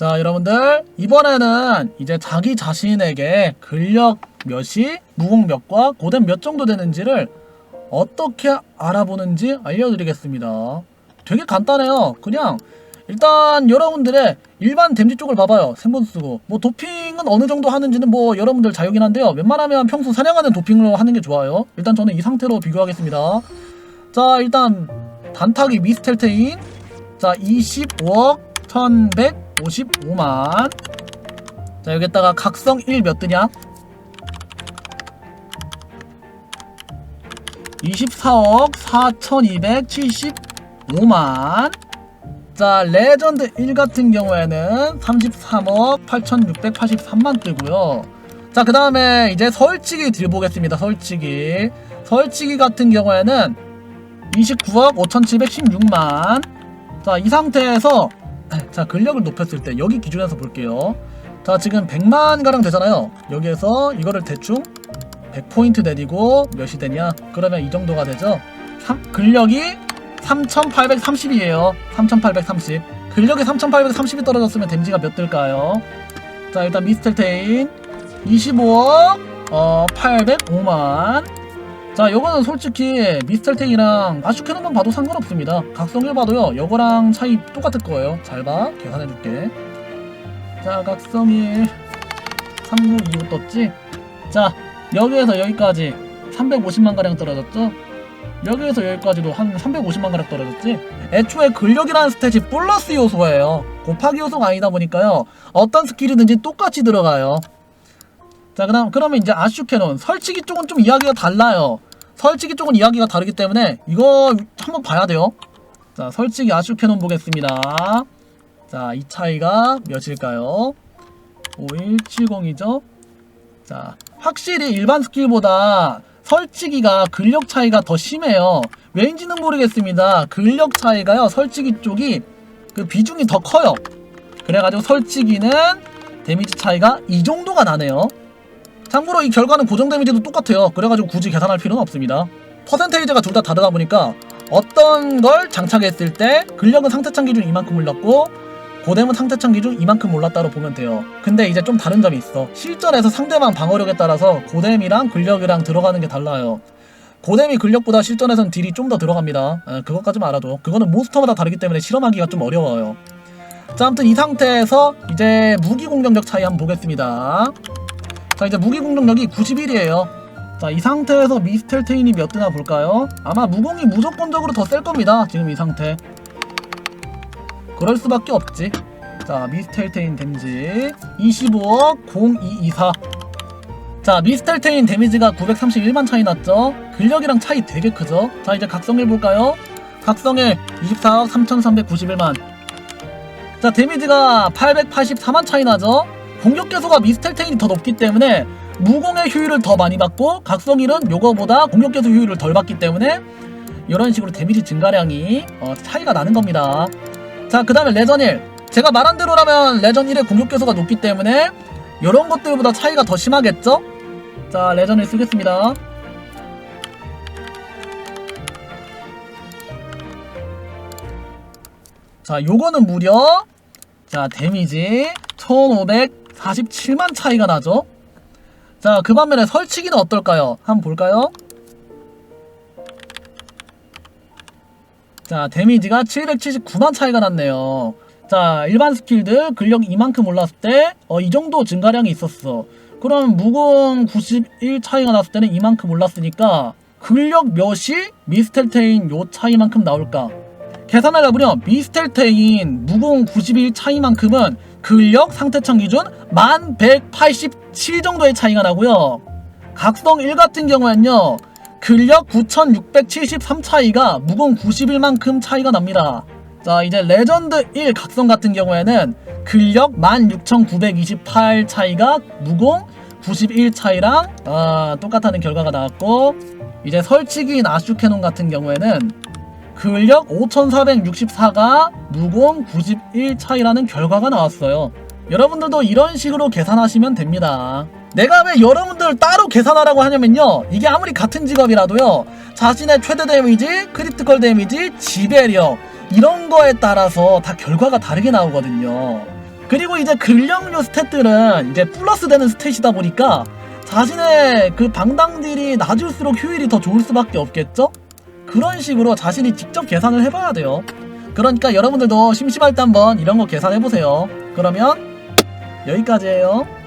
자, 여러분들 이번에는 이제 자기 자신에게 근력 몇이 무공 몇과 고된 몇 정도 되는지를 어떻게 알아보는지 알려드리겠습니다. 되게 간단해요. 그냥 일단 여러분들의 일반 댐지 쪽을 봐봐요. 생본 쓰고 뭐 도핑은 어느 정도 하는지는 뭐 여러분들 자유긴 한데요. 웬만하면 평소 사냥하는 도핑으로 하는 게 좋아요. 일단 저는 이 상태로 비교하겠습니다. 자 일단 단타기 미스텔테인 자 25억 1155만. 자 여기다가 각성 1 몇 드냐? 24억 4275만. 자 레전드 1 같은 경우에는 33억 8683만 뜨고요. 자 그 다음에 이제 설치기 들보겠습니다 설치기. 설치기 같은 경우에는 29억 5716만. 자 이 상태에서 자 근력을 높였을 때 여기 기준에서 볼게요. 자 지금 100만 가량 되잖아요. 여기에서 이거를 대충 100포인트 내리고 몇이 되냐? 그러면 이 정도가 되죠? 삼- 근력이 3830이에요. 3830 근력이 3830이 떨어졌으면 댐지가 몇 들까요? 자 일단 미스텔테인 25억 어 805만 자 요거는 솔직히 미스텔테이랑 아슈케노만 봐도 상관없습니다. 각성을 봐도요 요거랑 차이 똑같을 거예요. 잘 봐. 계산해 줄게. 자 각성일 362로 떴지? 자 여기에서 여기까지 350만 가량 떨어졌죠? 여기에서 여기까지도 한 350만 가량 떨어졌지? 애초에 근력이라는 스탯이 플러스 요소예요. 곱하기 요소가 아니다 보니까요 어떤 스킬이든지 똑같이 들어가요. 자 그다음 그러면 이제 아슈캐논. 설치기 쪽은 좀 이야기가 달라요 설치기 쪽은 이야기가 다르기 때문에 이거 한번 봐야 돼요. 자 설치기 아슈 캐논 보겠습니다. 자 이 차이가 몇일까요? 5170이죠? 자 확실히 일반 스킬보다 설치기가 근력 차이가 더 심해요. 왜인지는 모르겠습니다. 근력 차이가요 설치기 쪽이 그 비중이 더 커요. 그래가지고 설치기는 데미지 차이가 이 정도가 나네요 참고로 이 결과는 고정 데미지도 똑같아요. 그래가지고 굳이 계산할 필요는 없습니다. 퍼센테이지가 둘 다 다르다 보니까 어떤 걸 장착했을 때 근력은 상태창 기준 이만큼 올랐고 고뎀은 상태창 기준 이만큼 올랐다로 보면 돼요. 근데 이제 좀 다른 점이 있어. 실전에서 상대방 방어력에 따라서 고뎀이랑 근력이랑 들어가는 게 달라요. 고뎀이 근력보다 실전에선 딜이 좀 더 들어갑니다. 에, 그것까지만 알아도 그거는 몬스터마다 다르기 때문에 실험하기가 좀 어려워요. 자 아무튼 이 상태에서 이제 무기 공격력 차이 한번 보겠습니다 자 이제 무기 공격력이 91이에요. 자 이 상태에서 미스텔테인이 몇 드나 볼까요? 아마 무공이 무조건적으로 더 셀 겁니다 지금 이 상태. 그럴 수밖에 없지. 자 미스텔테인 데미지. 25억 0224 자 미스텔테인 데미지가 931만 차이 났죠? 근력이랑 차이 되게 크죠? 자 이제 각성일 볼까요? 각성일 24억 3391만. 자 데미지가 884만 차이 나죠 공격 개수가 미스텔테인이 더 높기 때문에 무공의 효율을 더 많이 받고 각성일은 요거보다 공격 개수 효율을 덜 받기 때문에 이런 식으로 데미지 증가량이 어, 차이가 나는 겁니다. 자 그 다음에 레전 1 제가 말한 대로라면 레전 1의 공격 개수가 높기 때문에 이런 것들보다 차이가 더 심하겠죠? 자 레전 1 쓰겠습니다. 자 요거는 무려 자 데미지 1547만 차이가 나죠 자 그 반면에 설치기는 어떨까요? 한번 볼까요? 자 데미지가 779만 차이가 났네요 자 일반 스킬들 근력 이만큼 올랐을 때 어 이 정도 증가량이 있었어 그럼 무공 91 차이가 났을 때는 이만큼 올랐으니까 근력 몇이 미스텔테인 요 차이만큼 나올까 계산을 해보면 미스텔테인 무공 91 차이만큼은 근력 상태창 기준 1187 정도의 차이가 나고요 각성 1 같은 경우에는요 근력 9673 차이가 무공 91만큼 차이가 납니다. 자 이제 레전드 1 각성 같은 경우에는 근력 16928 차이가 무공 91 차이랑 아, 똑같다는 결과가 나왔고 이제 설치기인 아슈캐논 같은 경우에는 근력 5464가 무공 91 차이라는 결과가 나왔어요. 여러분들도 이런 식으로 계산하시면 됩니다. 내가 왜 여러분들 따로 계산하라고 하냐면요. 이게 아무리 같은 직업이라도요. 자신의 최대 데미지, 크리티컬 데미지, 지배력 이런 거에 따라서 다 결과가 다르게 나오거든요. 그리고 이제 근력류 스탯들은 이제 플러스 되는 스탯이다 보니까 자신의 그 방당딜이 낮을수록 효율이 더 좋을 수밖에 없겠죠? 그런 식으로 자신이 직접 계산을 해봐야 돼요. 그러니까 여러분들도 심심할 때 한번 이런 거 계산해보세요. 그러면 여기까지예요.